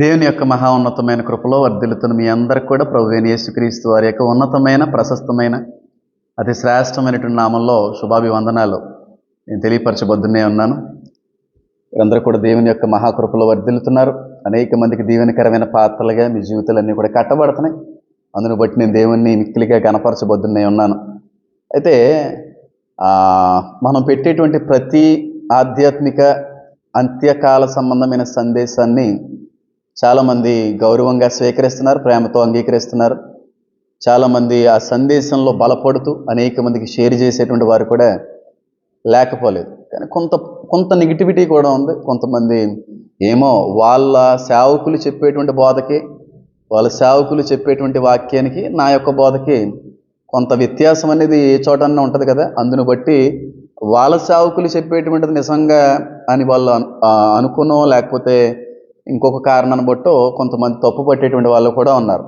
దేవుని యొక్క మహా ఉన్నతమైన కృపలో వర్ధిల్లుతున్న మీ అందరికి కూడా ప్రభు అయిన యేసుక్రీస్తు వారి యొక్క ఉన్నతమైన ప్రశస్తమైన అతి శ్రేష్టమైనటువంటి నామంలో శుభాభివందనాలు. నేను తెలియపరచబద్దునే ఉన్నాను. వీరందరూ కూడా దేవుని యొక్క మహాకృపలో వర్ధిల్లుతున్నారు. అనేక మందికి దీవెనకరమైన పాత్రలుగా మీ జీవితాలన్నీ కూడా కట్టబడుతున్నాయి. అందును బట్టి నేను దేవుణ్ణి మిక్కిలిగా కనపరచబద్దునే ఉన్నాను. అయితే మనం పెట్టేటువంటి ప్రతి ఆధ్యాత్మిక అంత్యకాల సంబంధమైన సందేశాన్ని చాలామంది గౌరవంగా స్వీకరిస్తున్నారు ప్రేమతో అంగీకరిస్తున్నారు. చాలామంది ఆ సందేశంలో బలపడుతూ అనేక మందికి షేర్ చేసేటువంటి వారు కూడా లేకపోలేదు. కానీ కొంత కొంత నెగిటివిటీ కూడా ఉంది. కొంతమంది ఏమో వాళ్ళ సేవకులు చెప్పేటువంటి బోధకి వాళ్ళ సేవకులు చెప్పేటువంటి వాక్యానికి నా యొక్క బోధకి కొంత వ్యత్యాసం అనేది ఏ చోటన్నా ఉంటుంది కదా. అందును బట్టి వాళ్ళ సేవకులు చెప్పేటువంటిది నిజంగా అని వాళ్ళు అను- అనుకునో లేకపోతే ఇంకొక కారణాన్ని బట్టో కొంతమంది తప్పు పట్టేటువంటి వాళ్ళు కూడా ఉన్నారు.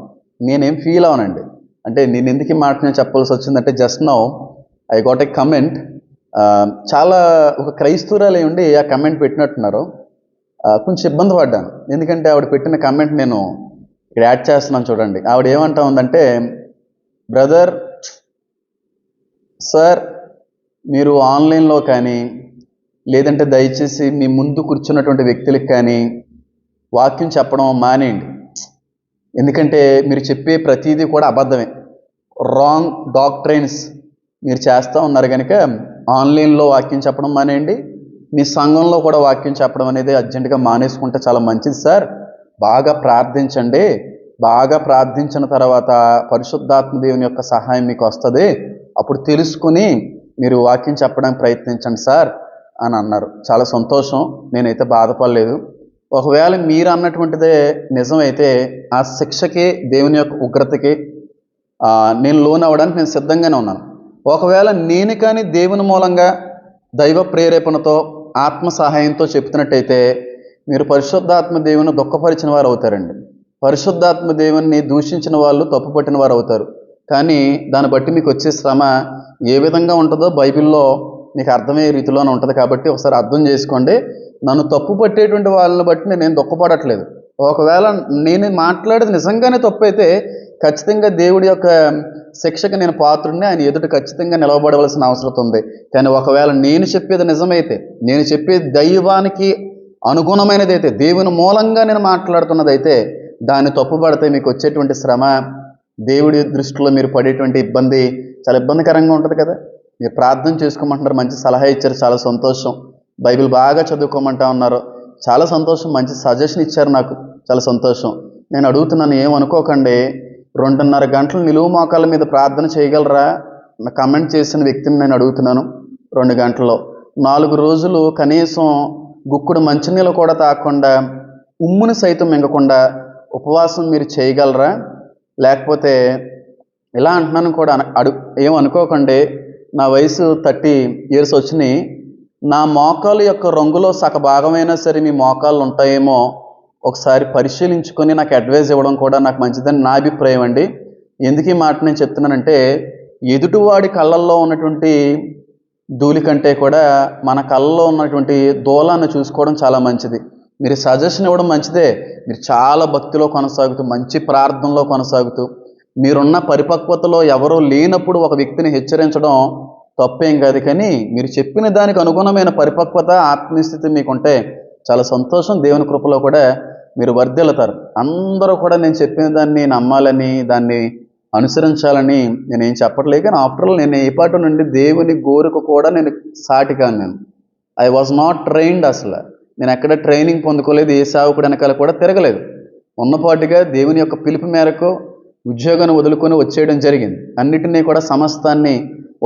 నేనేం ఫీల్ అవనండి. అంటే నేను ఎందుకు మాట నేను చెప్పాల్సి వచ్చిందంటే just now I got a comment చాలా ఒక క్రైస్తవురాలు ఉండి ఆ కమెంట్ పెట్టినట్టున్నారు. కొంచెం ఇబ్బంది పడ్డాను. ఎందుకంటే ఆవిడ పెట్టిన కమెంట్ నేను ఇక్కడ యాడ్ చేస్తున్నాను చూడండి. ఆవిడ ఏమంటా ఉందంటే బ్రదర్ సార్ మీరు ఆన్లైన్లో కానీ లేదంటే దయచేసి మీ ముందు కూర్చున్నటువంటి వ్యక్తులకు కానీ వాక్యం చెప్పడం మానేయండి. ఎందుకంటే మీరు చెప్పే ప్రతిదీ కూడా అబద్ధమే. రాంగ్ డాక్ట్రైన్స్ మీరు చేస్తూ ఉన్నారు కనుక ఆన్లైన్లో వాక్యం చెప్పడం మానేయండి. మీ సంఘంలో కూడా వాక్యం చెప్పడం అనేది అర్జెంటుగా మానేసుకుంటే చాలా మంచిది సార్. బాగా ప్రార్థించండి. బాగా ప్రార్థించిన తర్వాత పరిశుద్ధాత్మ దేవుని యొక్క సహాయం మీకు వస్తుంది. అప్పుడు తెలుసుకుని మీరు వాక్యం చెప్పడానికి ప్రయత్నించండి సార్ అని అన్నారు. చాలా సంతోషం. నేనైతే బాధపడలేదు. ఒకవేళ మీరు అన్నటువంటిదే నిజమైతే ఆ శిక్షకి దేవుని యొక్క ఉగ్రతకి నేను లోన్ అవ్వడానికి నేను సిద్ధంగానే ఉన్నాను. ఒకవేళ నేను కానీ దేవుని మూలంగా దైవ ప్రేరేపణతో ఆత్మ సహాయంతో చెప్తున్నట్టయితే మీరు పరిశుద్ధాత్మ దేవుని దుఃఖపరిచిన వారు అవుతారండి. పరిశుద్ధాత్మ దేవుని దూషించిన వాళ్ళు తప్పుపట్టిన వారు అవుతారు. కానీ దాన్ని బట్టి మీకు వచ్చే శ్రమ ఏ విధంగా ఉంటుందో బైబిల్లో మీకు అర్థమయ్యే రీతిలోనే ఉంటుంది కాబట్టి ఒకసారి అర్థం చేసుకోండి. నన్ను తప్పు పట్టేటువంటి వాళ్ళని బట్టి నేను దుఃఖపడట్లేదు ఒకవేళ నేను మాట్లాడేది నిజంగానే తప్పు అయితే ఖచ్చితంగా దేవుడి యొక్క శిక్షకు నేను పాత్రుడిని. ఆయన ఎదుట ఖచ్చితంగా నిలవబడవలసిన అవసరం ఉంది. కానీ ఒకవేళ నేను చెప్పేది నిజమైతే నేను చెప్పేది దైవానికి అనుగుణమైనది అయితే దేవుని మూలంగా నేను మాట్లాడుతున్నదైతే దాన్ని తప్పుపడితే మీకు వచ్చేటువంటి శ్రమ దేవుడి దృష్టిలో మీరు పడేటువంటి ఇబ్బంది చాలా ఇబ్బందికరంగా ఉంటుంది కదా. మీరు ప్రార్థన చేసుకోమంటున్నారు మంచి సలహా ఇచ్చారు చాలా సంతోషం. బైబిల్ బాగా చదువుకోమంటా ఉన్నారు. చాలా సంతోషం మంచి సజెషన్ ఇచ్చారు నాకు. చాలా సంతోషం. నేను అడుగుతున్నాను ఏమనుకోకండి. రెండున్నర గంటలు నిలువు మోకాళ్ళ మీద ప్రార్థన చేయగలరా? కమెంట్ చేసిన వ్యక్తిని నేను అడుగుతున్నాను రెండు గంటల్లో. నాలుగు రోజులు కనీసం గుక్కుడు మంచినీళ్ళు కూడా తాగకుండా ఉమ్ముని సైతం మింగకుండా ఉపవాసం మీరు చేయగలరా? లేకపోతే ఇలా అంటున్నాను కూడా అడు ఏమనుకోకండి. నా వయసు థర్టీ ఇయర్స్ వచ్చినాయి. నా మోకాలు యొక్క రంగులో సగ భాగమైనా సరే మీ మోకాళ్ళు ఉంటాయేమో ఒకసారి పరిశీలించుకొని నాకు అడ్వైజ్ ఇవ్వడం కూడా నాకు మంచిదని నా అభిప్రాయం అండి. ఎందుకు ఈ మాట నేను చెప్తున్నానంటే ఎదుటివాడి కళ్ళల్లో ఉన్నటువంటి ధూళి కంటే కూడా మన కళ్ళలో ఉన్నటువంటి దూలాన్ని చూసుకోవడం చాలా మంచిది. మీరు సజెషన్ ఇవ్వడం మంచిదే. మీరు చాలా భక్తిలో కొనసాగుతూ మంచి ప్రార్థనలో కొనసాగుతూ మీరున్న పరిపక్వతలో ఎవరూ లేనప్పుడు ఒక వ్యక్తిని హెచ్చరించడం తప్పేం కాదు కానీ మీరు చెప్పిన దానికి అనుగుణమైన పరిపక్వత ఆత్మీయస్థితి మీకుంటే చాలా సంతోషం. దేవుని కృపలో కూడా మీరు వర్ధిల్లుతారు. అందరూ కూడా నేను చెప్పిన దాన్ని నమ్మాలని దాన్ని అనుసరించాలని నేను ఏం చెప్పట్లేదు కానీ ఆఫ్టర్ ఆల్ నేను ఏ పాటు నుండి దేవుని గోరుకు కూడా నేను సాటిగా నేను. ఐ వాజ్ నాట్ ట్రైన్డ్ అసలు. నేను ఎక్కడ ట్రైనింగ్ పొందుకోలేదు ఏ సావుకుడు వెనకాల కూడా తిరగలేదు. ఉన్నపాటిగా దేవుని యొక్క పిలుపు మేరకు ఉద్యోగాన్ని వదులుకొని వచ్చేయడం జరిగింది. అన్నిటినీ కూడా సమస్తాన్ని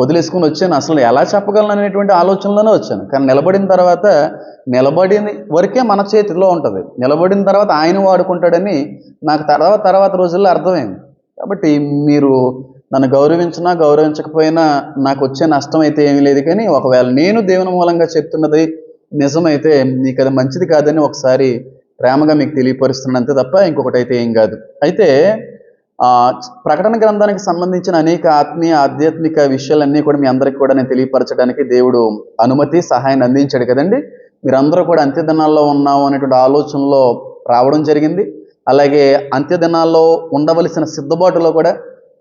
వదిలేసుకుని వచ్చాను. అసలు ఎలా చెప్పగలను అనేటువంటి ఆలోచనలోనే వచ్చాను. కానీ నిలబడిన తర్వాత నిలబడిన వరకే మన చేతిలో ఉంటుంది. నిలబడిన తర్వాత ఆయన వాడుకుంటాడని నాకు తర్వాత తర్వాత రోజుల్లో అర్థమైంది. కాబట్టి మీరు నన్ను గౌరవించినా గౌరవించకపోయినా నాకు వచ్చే నష్టం అయితే ఏమీ లేదు. కానీ ఒకవేళ నేను దేవుని మూలంగా చెప్తున్నది నిజమైతే మీకు అది మంచిది కాదని ఒకసారి ప్రేమగా మీకు తెలియపరుస్తున్నాను అంతే తప్ప ఇంకొకటి అయితే ఏం కాదు. అయితే ప్రకటన గ్రంథానికి సంబంధించిన అనేక ఆత్మీయ ఆధ్యాత్మిక విషయాలన్నీ కూడా మీ అందరికి కూడా నేను తెలియపరచడానికి దేవుడు అనుమతి సహాయాన్ని అందించాడు కదండి. మీరందరూ కూడా అంత్యదినాల్లో ఉన్నాము అనేటువంటి ఆలోచనలో రావడం జరిగింది. అలాగే అంత్యదినాల్లో ఉండవలసిన సిద్ధబాటులో కూడా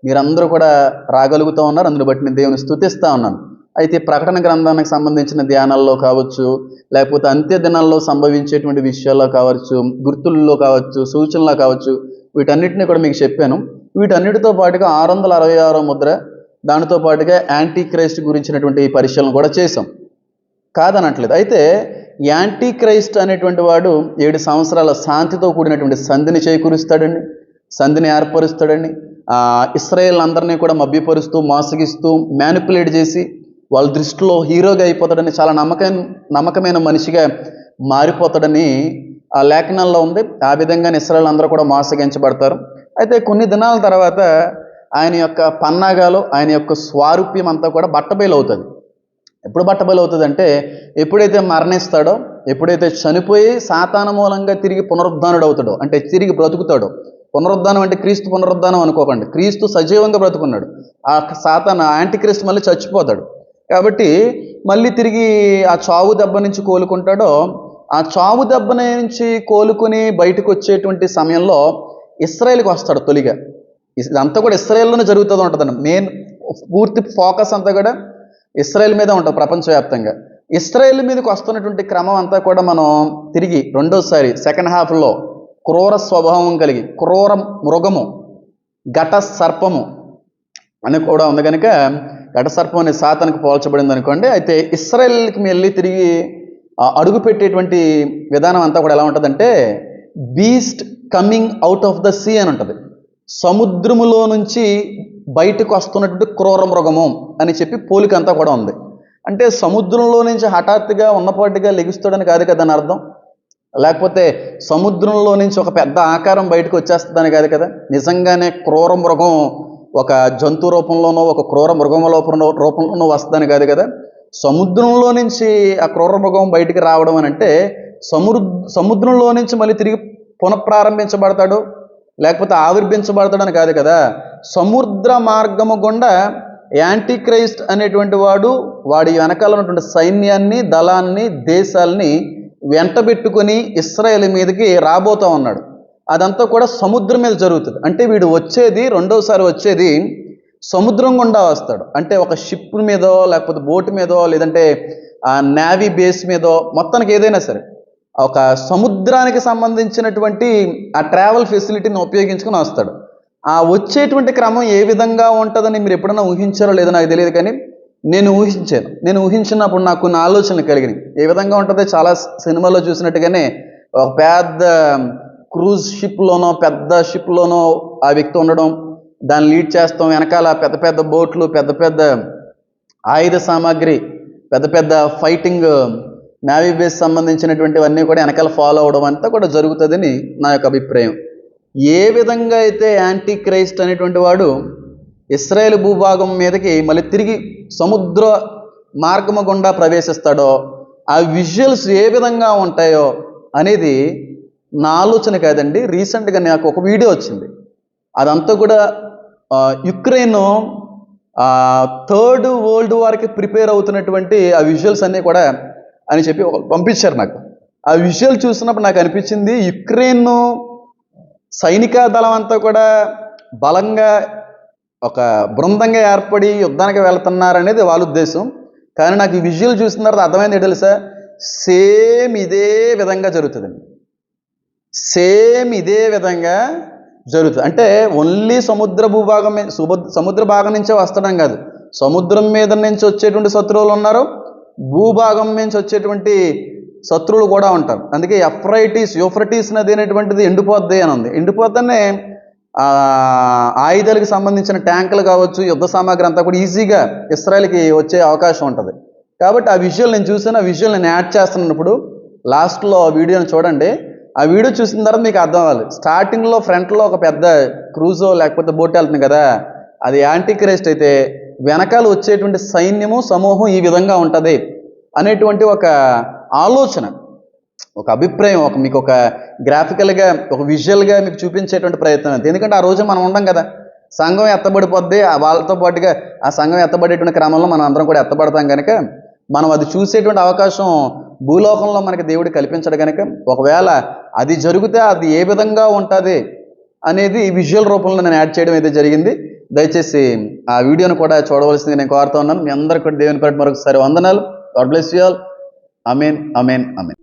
మీరందరూ కూడా రాగలుగుతూ ఉన్నారు. అందుని బట్టి నేను దేవుని స్థుతిస్తూ ఉన్నాను. అయితే ప్రకటన గ్రంథానికి సంబంధించిన ధ్యానాల్లో కావచ్చు లేకపోతే అంత్య దినాల్లో సంభవించేటువంటి విషయాల్లో కావచ్చు గుర్తుల్లో కావచ్చు సూచనలో కావచ్చు వీటన్నిటిని కూడా మీకు చెప్పాను. వీటన్నిటితో పాటుగా ఆరు వందల అరవై ఆరో ముద్ర దానితో పాటుగా యాంటీ క్రైస్ట్ గురించినటువంటి పరిశీలన కూడా చేశాం. కాదనట్లేదు. అయితే యాంటీ క్రైస్ట్ అనేటువంటి వాడు ఏడు సంవత్సరాల శాంతితో కూడినటువంటి సంధిని చేకూరుస్తాడండి సంధిని ఏర్పరుస్తాడండి. ఇస్రాయేల్ అందరినీ కూడా మభ్యపరుస్తూ మోసగిస్తూ మ్యానిపులేట్ చేసి వాళ్ళ దృష్టిలో హీరోగా అయిపోతాడని చాలా నమ్మకం నమ్మకమైన మనిషిగా మారిపోతాడని ఆ లేఖనంలో ఉంది. ఆ విధంగా ఇస్రాయేల్ అందరూ కూడా మోసగించబడతారు. అయితే కొన్ని దినాల తర్వాత ఆయన యొక్క పన్నాగాలు ఆయన యొక్క స్వారూప్యం అంతా కూడా బట్టబయలు అవుతుంది ఎప్పుడు బట్టబయలు అవుతుంది అంటే ఎప్పుడైతే మరణిస్తాడో ఎప్పుడైతే చనిపోయి సాతాన మూలంగా తిరిగి పునరుద్ధానుడు అవుతాడో అంటే తిరిగి బ్రతుకుతాడో పునరుద్ధానం అంటే క్రీస్తు పునరుద్ధానం అనుకోకండి. క్రీస్తు సజీవంగా బ్రతుకున్నాడు. ఆ సాతాన యాంటీ క్రీస్తు మళ్ళీ చచ్చిపోతాడు. కాబట్టి మళ్ళీ తిరిగి ఆ చావు దెబ్బ నుంచి కోలుకుంటాడో ఆ చావు దెబ్బ నుంచి కోలుకుని బయటకు వచ్చేటువంటి సమయంలో ఇస్రాయేల్కి వస్తాడు తొలిగా. ఇదంతా కూడా ఇస్రాయేల్లోనే జరుగుతుంది ఉంటుందండి. మెయిన్ పూర్తి ఫోకస్ అంతా కూడా ఇస్రాయేల్ మీద ఉంటుంది ప్రపంచవ్యాప్తంగా. ఇస్రాయేల్ మీదకి వస్తున్నటువంటి క్రమం అంతా కూడా మనం తిరిగి రెండోసారి సెకండ్ హాఫ్లో క్రూర స్వభావం కలిగి క్రూర మృగము ఘట సర్పము అని కూడా ఉంది కనుక ఘట సర్పం అనే సాతానికి పోల్చబడింది అనుకోండి అయితే ఇస్రాయేల్కి వెళ్ళి తిరిగి అడుగు పెట్టేటువంటి విధానం అంతా కూడా ఎలా ఉంటుందంటే beast coming out of the sea అని ఉంటుంది. సముద్రములో నుంచి బయటకు వస్తున్నటువంటి క్రూర మృగము అని చెప్పి పోలిక అంతా కూడా ఉంది. అంటే సముద్రంలో నుంచి హఠాత్తుగా ఉన్నపాటిగా లెగుస్తాడని కాదు కదా అని అర్థం? లేకపోతే సముద్రంలో నుంచి ఒక పెద్ద ఆకారం బయటకు వచ్చేస్తుందని కాదు కదా? నిజంగానే క్రూర మృగం ఒక జంతు రూపంలోనో ఒక క్రూర మృగం రూపంలోనో వస్తుందని కాదు కదా? సముద్రంలో నుంచి ఆ క్రూరమృగం బయటికి రావడం అని అంటే సముద్ర సముద్రంలో నుంచి మళ్ళీ తిరిగి పునఃప్రారంభించబడతాడు లేకపోతే ఆవిర్భించబడతాడని కాదు కదా. సముద్ర మార్గము గుండా యాంటీ క్రైస్ట్ అనేటువంటి వాడు వాడి వెనకాల ఉన్నటువంటి సైన్యాన్ని దళాన్ని దేశాల్ని వెంటబెట్టుకొని ఇస్రాయేల్ మీదకి రాబోతా ఉన్నాడు. అదంతా కూడా సముద్రం మీద జరుగుతుంది. అంటే వీడు వచ్చేది రెండోసారి వచ్చేది సముద్రం గుండా వస్తాడు. అంటే ఒక షిప్ మీదో లేకపోతే బోట్ మీదో లేదంటే ఆ నేవీ బేస్ మీదో మొత్తానికి ఏదైనా సరే ఒక సముద్రానికి సంబంధించినటువంటి ఆ ట్రావెల్ ఫెసిలిటీని ఉపయోగించుకుని వస్తాడు. ఆ వచ్చేటువంటి క్రమం ఏ విధంగా ఉంటుందని మీరు ఎప్పుడైనా ఊహించారో లేదో నాకు తెలియదు కానీ నేను ఊహించాను. నేను ఊహించినప్పుడు నాకు కొన్ని ఆలోచనలు కలిగినాయి. ఏ విధంగా ఉంటుందో చాలా సినిమాలో చూసినట్టుగానే ఒక పెద్ద క్రూజ్ షిప్లోనో పెద్ద షిప్లోనో ఆ వ్యక్తి ఉండడం దాన్ని లీడ్ చేస్తాం. వెనకాల పెద్ద పెద్ద బోట్లు పెద్ద పెద్ద ఆయుధ సామాగ్రి పెద్ద పెద్ద ఫైటింగ్ నావీ బేస్ సంబంధించినటువంటివన్నీ కూడా వెనకాల ఫాలో అవడం అంతా కూడా జరుగుతుందని నా యొక్క అభిప్రాయం. ఏ విధంగా అయితే యాంటీ క్రైస్ట్ అనేటువంటి వాడు ఇస్రాయేల్ భూభాగం మీదకి మళ్ళీ తిరిగి సముద్ర మార్గము గుండా ప్రవేశిస్తాడో ఆ విజువల్స్ ఏ విధంగా ఉంటాయో అనేది నా ఆలోచన కాదండి. రీసెంట్గా నాకు ఒక వీడియో వచ్చింది. అదంతా కూడా యుక్రెయిన్ థర్డ్ వరల్డ్ వార్కి ప్రిపేర్ అవుతున్నటువంటి ఆ విజువల్స్ అన్నీ కూడా అని చెప్పి పంపించారు నాకు. ఆ విజువల్ చూసినప్పుడు నాకు అనిపించింది యుక్రెయిన్ సైనిక దళం అంతా కూడా బలంగా ఒక బృందంగా ఏర్పడి యుద్ధానికి వెళ్తున్నారనేది వాళ్ళ ఉద్దేశం. కానీ నాకు ఈ విజువల్ చూసిన తర్వాత అర్థమైంది తెలుసా? సేమ్ ఇదే విధంగా జరుగుతుందండి. సేమ్ ఇదే విధంగా జరుగుతుంది. అంటే ఓన్లీ సముద్ర భూభాగం సముద్ర భాగం నుంచే వస్తడం కాదు. సముద్రం మీద నుంచి వచ్చేటువంటి శత్రువులు ఉన్నారు భూభాగం నుంచి వచ్చేటువంటి శత్రువులు కూడా ఉంటారు. అందుకే ఎఫ్రైటిస్ యూఫ్రటిస్ నది అనేటువంటిది ఎండిపోద్ది అని ఉంది. ఎండిపోతేనే ఆయుధాలకు సంబంధించిన ట్యాంకులు కావచ్చు యుద్ధ సామాగ్రి అంతా కూడా ఈజీగా ఇస్రాయల్కి వచ్చే అవకాశం ఉంటుంది. కాబట్టి ఆ విజువల్ నేను చూసాను ఆ విజువల్ నేను యాడ్ చేస్తున్నప్పుడు లాస్ట్లో ఆ వీడియోని చూడండి. ఆ వీడియో చూసిన తర్వాత మీకు అర్థం అవ్వాలి. స్టార్టింగ్లో ఫ్రంట్లో ఒక పెద్ద క్రూజో లేకపోతే బోట్ వెళ్తుంది కదా అది యాంటీ క్రేస్ట్ అయితే వెనకాల వచ్చేటువంటి సైన్యము సమూహం ఈ విధంగా ఉంటుంది అనేటువంటి ఒక ఆలోచన ఒక అభిప్రాయం ఒక మీకు ఒక గ్రాఫికల్గా ఒక విజువల్గా మీకు చూపించేటువంటి ప్రయత్నం అది. ఎందుకంటే ఆ రోజు మనం ఉండం కదా సంఘం ఎత్తబడిపోద్ది ఆ వాళ్ళతో పాటుగా ఆ సంఘం ఎత్తబడేటువంటి క్రమంలో మనం అందరం కూడా ఎత్తబడతాం కనుక మనం అది చూసేటువంటి అవకాశం భూలోకంలో మనకి దేవుడు కల్పించడు కనుక ఒకవేళ అది జరిగితే అది ఏ విధంగా ఉంటుంది అనేది విజువల్ రూపంలో నేను యాడ్ చేయడం అయితే జరిగింది. దయచేసి ఆ వీడియోను కూడా చూడవలసింది నేను కోరుతా ఉన్నాను. మీ అందరికీ కూడా దేవుని పేరు మరొకసారి వందనాలు. God bless you all. Amen amen amen